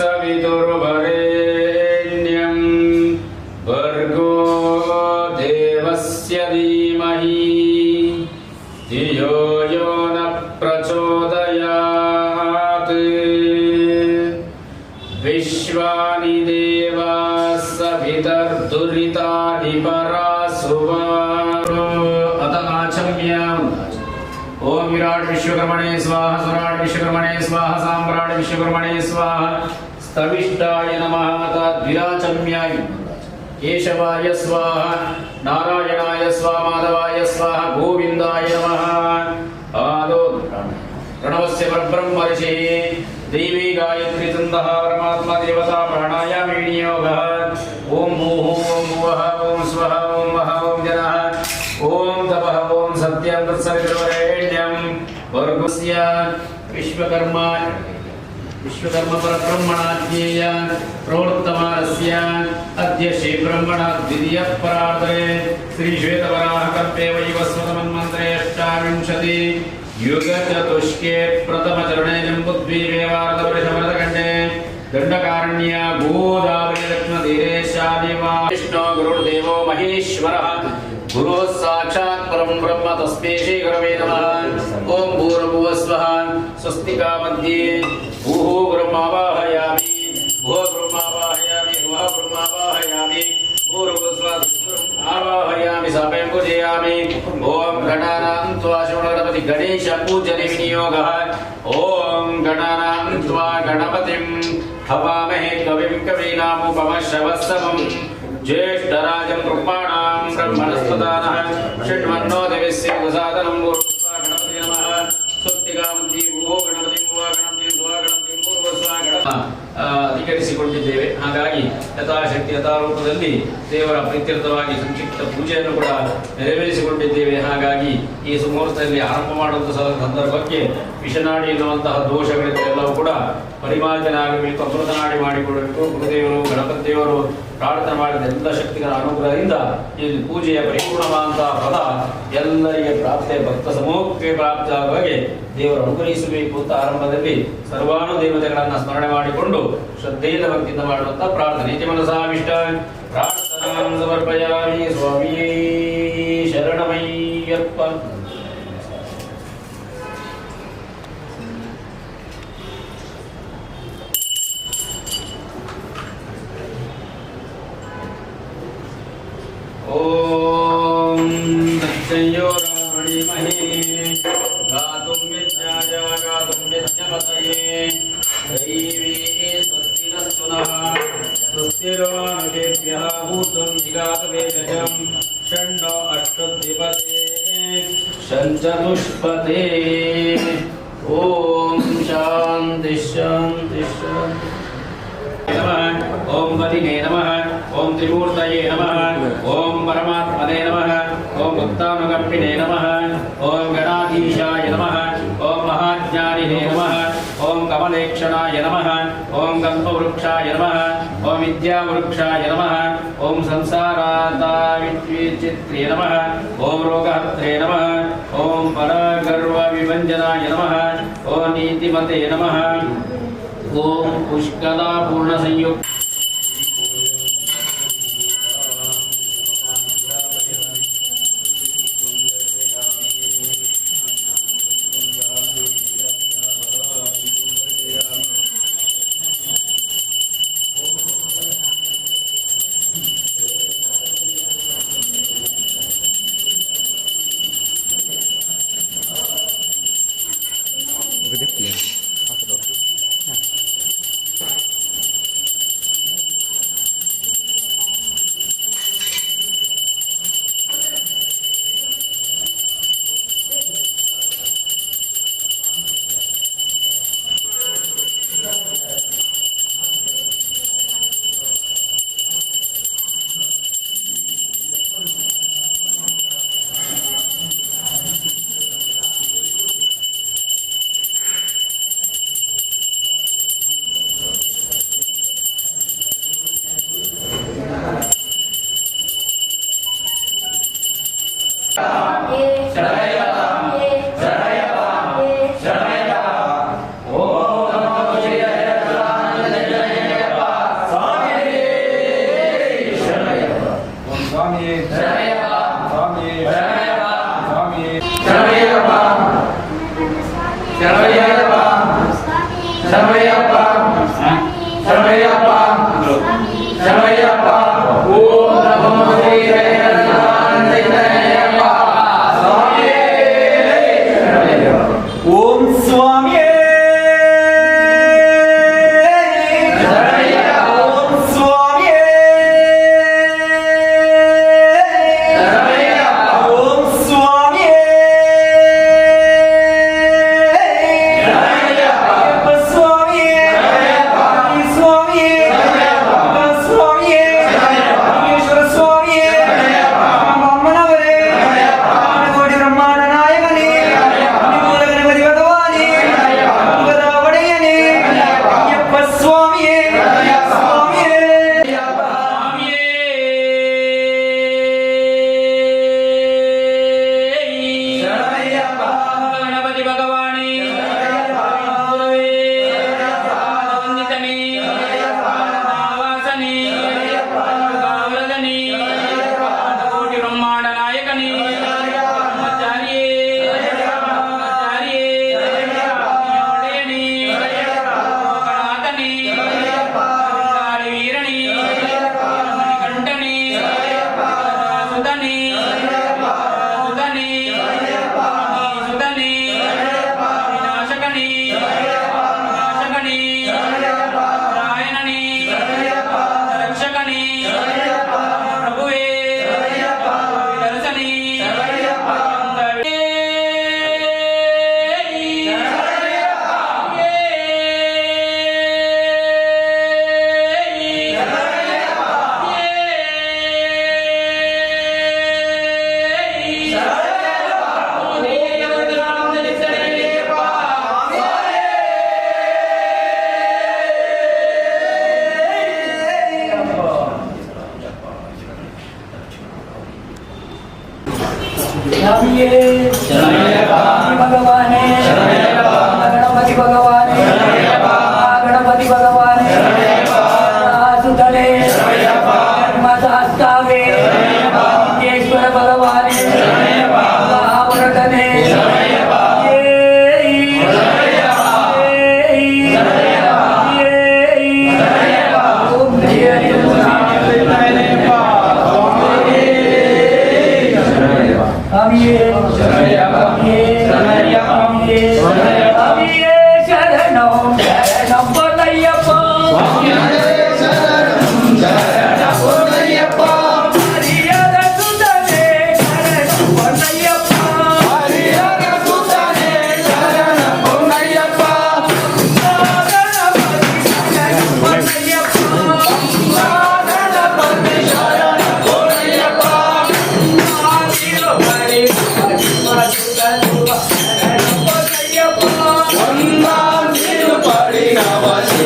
तत्सवितुर्वरेण्यं भर्गो देवस्य धीमहि धियो यो न प्रचोदयात् विश्वानि देवाः सवितर्दुरितानि परासुवा अत आचम्याम् ॐ विराट विश्वकर्मणे स्वाहा सुराट विश्वकर्मणे स्वाहा साम्राट विश्वकर्मणे स्वाहा स्तविष्टाय नमः तद्विराचम्याय केशवाय स्वाहा, नारायणाय स्वाहा, माधवाय स्वाहा, गोविन्दाय नमः। आदो प्रणवस्य परब्रह्म ऋषिः देवी गायत्री छन्दः परमात्मा देवता प्राणायामे विनियोगः ॐ मुहुः ॐ भुवः, ॐ स्वः, ॐ वः, ॐ जनः। ॐ तपः, ॐ सत्यं तत्सवितुर्वरेण्यं वर्गस्य विश्वकर्मा विश्वकर्म परब्रह्मणाज्ञेय प्रवृत्तमानस्य अद्य श्रीब्रह्मण द्वितीयः परार्धे श्रीश्वेतवराह कल्पे वैवस्वतमन्मन्त्रे अष्टाविंशति युगचतुष्के प्रथमचरणे जम्बुद्वीपे वार्धवर्षभरतखण्डे दण्डकारण्य गोदावरी रत्नधीरे शालिवा विष्णो गुरुर्देवो महेश्वरः गुरुः साक्षात् परं ब्रह्म तस्मै श्रीगुरवे नमः। ॐ भूर्भुवस्वः। स्वस्तिका मध्ये श्रवणगणपति गणेश पूजने विनियोगः ॐ गणानां त्वा गणपतिं हवामहे कविं कवीनामुपमश्रवस्तमम् ज्येष्ठराजं कृपाणां ब्रह्मणस्पदानः षण्वन्नो देवस्य प्रसादनं पूर्वस्वा गणपति नमः स्वस्तिकामन्ति भूः गणपतिं वा गणपतिं वा गणपतिं पूर्वस्वा ಗಣಪ ಅಧಿಕರಿಸಿಕೊಂಡಿದ್ದೇವೆ ಹಾಗಾಗಿ ಯಥಾಶಕ್ತಿ ಯಥಾರೂಪದಲ್ಲಿ ದೇವರ ಪ್ರೀತ್ಯರ್ಥವಾಗಿ ಸಂಕ್ಷಿಪ್ತ ಪೂಜೆಯನ್ನು ಕೂಡ ನೆರವೇರಿಸಿಕೊಂಡಿದ್ದೇವೆ. ಹಾಗಾಗಿ ಈ ಸುಮೂರ್ತದಲ್ಲಿ ಆರಂಭ ಮಾಡುವಂತಹ ಸಂದರ್ಭಕ್ಕೆ ವಿಷನಾಡಿ ಎನ್ನುವಂತಹ ದೋಷಗಳಿದ್ದೆಲ್ಲವೂ ಕೂಡ ಪರಿಮಾರ್ಜನೆ ಆಗಬೇಕು, ಅಮೃತನಾಡಿ ಮಾಡಿಕೊಡಬೇಕು. ಗುರುದೇವರು ಗಣಪತಿ ದೇವರು ಪ್ರಾರ್ಥನೆ ಮಾಡಿದ ಎಲ್ಲ ಶಕ್ತಿಗಳ ಅನುಗ್ರಹದಿಂದ ಈ ಪೂಜೆಯ ಪರಿಪೂರ್ಣವಾದಂತಹ ಫಲ ಎಲ್ಲರಿಗೆ ಪ್ರಾಪ್ತಿಯ ಭಕ್ತ ಸಮೂಹಕ್ಕೆ ಪ್ರಾಪ್ತಿ ಆಗುವ ಹಾಗೆ ದೇವರು ಅನುಗ್ರಹಿಸಬೇಕು ಅಂತ ಆರಂಭದಲ್ಲಿ ಸರ್ವಾನು ದೇವತೆಗಳನ್ನ ಸ್ಮರಣೆ ಮಾಡಿಕೊಂಡು ಶ್ರದ್ಧೆಯಿಂದ ಭಕ್ತಿಯಿಂದ ಮಾಡುವಂತಹ ಪ್ರಾರ್ಥನೆ. मनसाविष्टान् प्रार्थनां समर्पयामि स्वामिये शरणमय्यप्प। ॐ दक्षयोरामणिमहे गातुं विद्याया गातुं विद्यमतये दैवी स्वस्तिर्वानुषेभ्यः भूतं षञ्चतुष्पते ॐ शान्ति शान्ति ओम बलिने नमः। ओम त्रिमूर्तये नमः। ओम परमात्मने नमः। भक्तानुगम्पिने नमः। ओम गणाधीशाय नमः। ओम महाज्ञानिने नमः। ओम कमलेक्षणाय नमः। कल्पवृक्षाय नमः। ఓం విద్యావృక్షాయ నమ. ఓం సంసారాతావిత్రీచిత్రే నమ. ఓం రోగహత్రే నమ. ఓం పరాగర్వ విభంజనాయ నమ. ఓం నీతిమతే నమ. ఓం పుష్కలా పూర్ణ సంయుక్త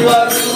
you.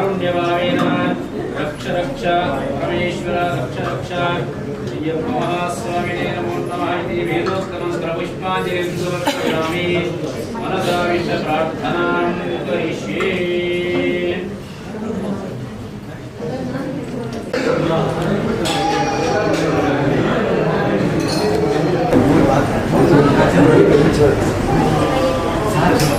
तस्मात् कारुण्यभावेन रक्ष रक्ष परमेश्वर रक्ष रक्ष महास्वामिने नमो नमः इति वेदोक्तमन्त्रपुष्पाञ्जलिं समर्पयामि मनसा विष्णुप्रार्थनां करिष्ये